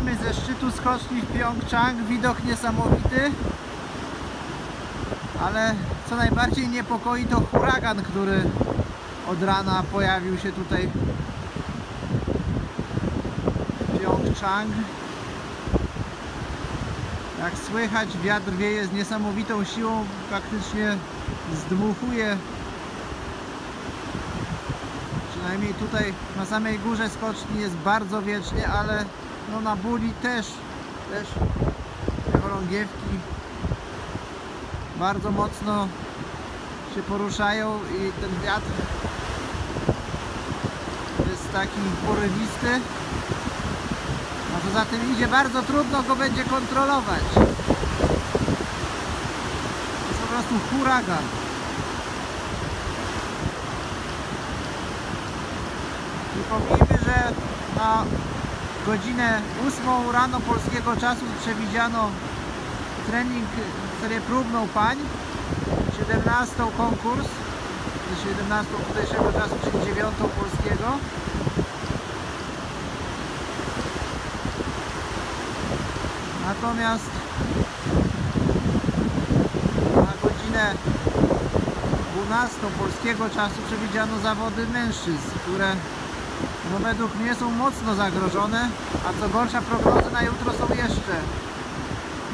Zjeżdżamy ze szczytu skoczni w Pjongczang. Widok niesamowity. Ale co najbardziej niepokoi to huragan, który od rana pojawił się tutaj w Pjongczang. Jak słychać wiatr wieje z niesamowitą siłą, praktycznie zdmuchuje Przynajmniej tutaj na samej górze skoczni jest bardzo wiecznie, ale no na buli też, też te chorągiewki bardzo mocno się poruszają i ten wiatr jest taki porywisty. A poza tym idzie bardzo trudno go będzie kontrolować. To jest po prostu huragan. Przypomnijmy, że na godzinę 8 rano polskiego czasu przewidziano trening, serię próbną pań, 17 konkurs, 17 tutejszego czasu, czyli 9 polskiego. Natomiast na godzinę 12 polskiego czasu przewidziano zawody mężczyzn, które no według mnie są mocno zagrożone, a co gorsza prognozy na jutro są jeszcze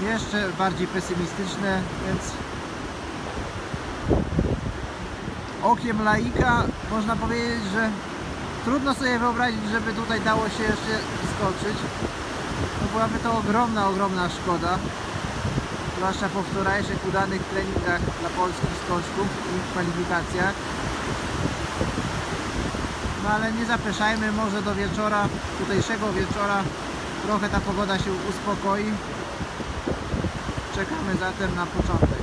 jeszcze bardziej pesymistyczne, więc okiem laika można powiedzieć, że trudno sobie wyobrazić, żeby tutaj dało się jeszcze skoczyć. No byłaby to ogromna, ogromna szkoda. Zwłaszcza po wczorajszych udanych treningach dla polskich skoczków i kwalifikacjach. No ale nie zapeszajmy, może do wieczora, tutejszego wieczora trochę ta pogoda się uspokoi. Czekamy zatem na początek.